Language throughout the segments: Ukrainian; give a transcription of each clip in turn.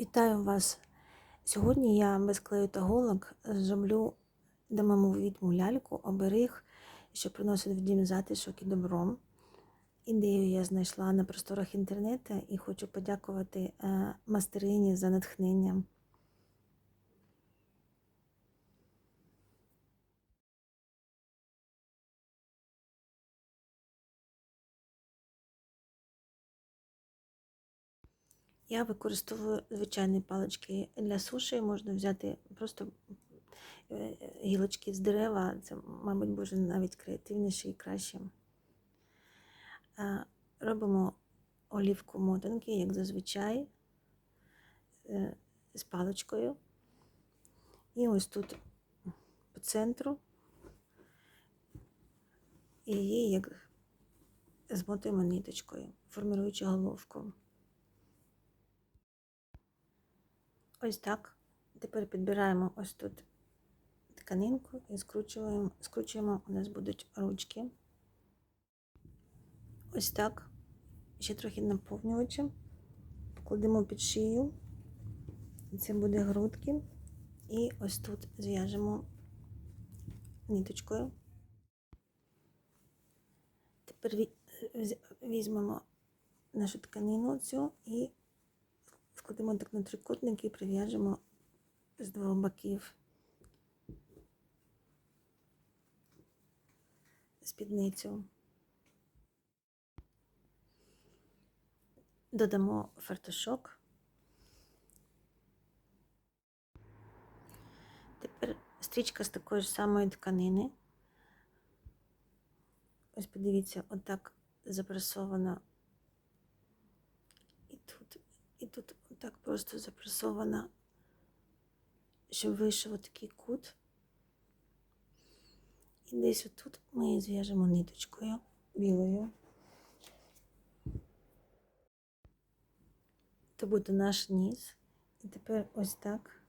Вітаю вас! Сьогодні я без клею та голок зроблю домову відьму ляльку, оберіг, що приносить в дім затишок і добро. Ідею я знайшла на просторах інтернету і хочу подякувати е, мастерині за натхнення. Я використовую звичайні палички для суші. Можна взяти просто е, гілочки з дерева. Це, мабуть, буде навіть креативніше і краще. Робимо олівку мотанки, як зазвичай, е, з паличкою. І ось тут по центру і її як змотуємо ниточкою, формуючи головку. Ось так. Тепер підбираємо ось тут тканинку і скручуємо, скручуємо, у нас будуть ручки. Ось так. Ще трохи наповнювачем. Покладемо під шию. Це буде грудки. І ось тут зв'яжемо ниточкою. Тепер візьмемо нашу тканину цю і складемо так на трикутник і прив'яжемо з двох боків спідницю. Додамо фартушок. Тепер стрічка з такої ж самої тканини. Ось подивіться, отак запресована і тут, отак просто запресована, щоб вийшов отакий кут. І десь отут ми її зв'яжемо ниточкою білою. Це буде наш низ. І тепер ось так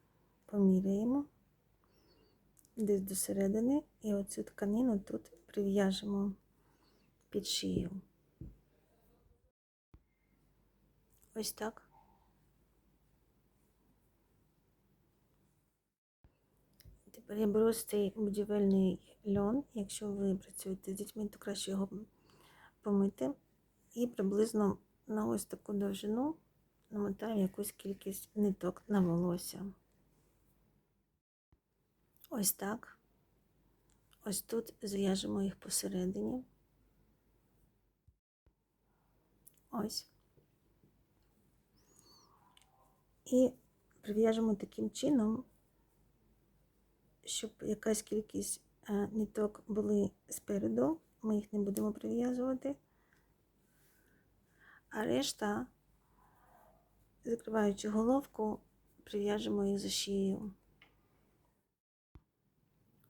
поміряємо десь до середини і оцю тканину тут прив'яжемо під шию. Ось так. Цей будівельний льон. Якщо ви працюєте з дітьми, то краще його помити. І приблизно на ось таку довжину намотаємо якусь кількість ниток на волосся. Ось так. Ось тут зв'яжемо їх посередині. Ось. І прив'яжемо таким чином, щоб якась кількість ниток були спереду, ми їх не будемо прив'язувати, а решта, закриваючи головку, прив'яжемо їх за шиєю.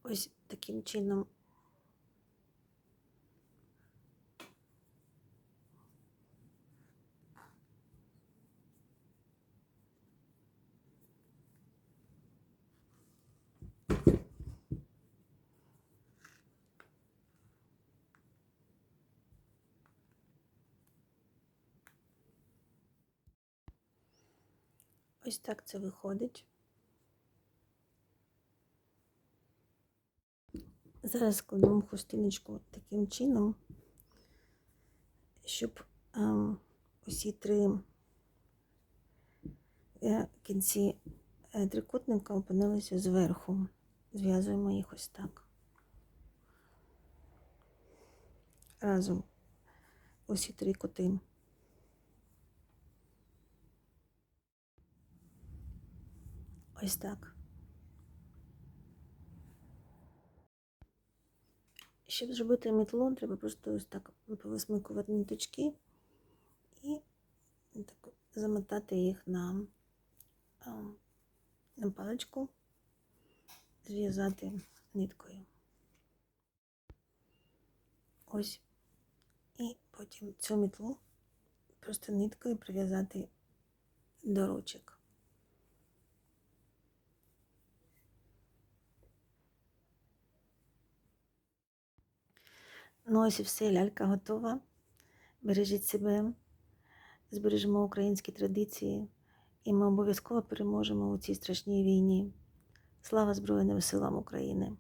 Ось таким чином. Ось так це виходить. Зараз складемо хустиночку таким чином, щоб е, усі три е, кінці е, трикутника опинилися зверху. Зв'язуємо їх ось так. Разом усі три кути. Ось так. Щоб зробити мітлон, треба просто ось так повисмикувати ниточки і так замотати їх на, на паличку, зв'язати ниткою. Ось. І потім цю мітлу просто ниткою прив'язати до ручок. Ну, ось і все, лялька готова. Бережіть себе, збережемо українські традиції і ми обов'язково переможемо у цій страшній війні. Слава Збройним силам України!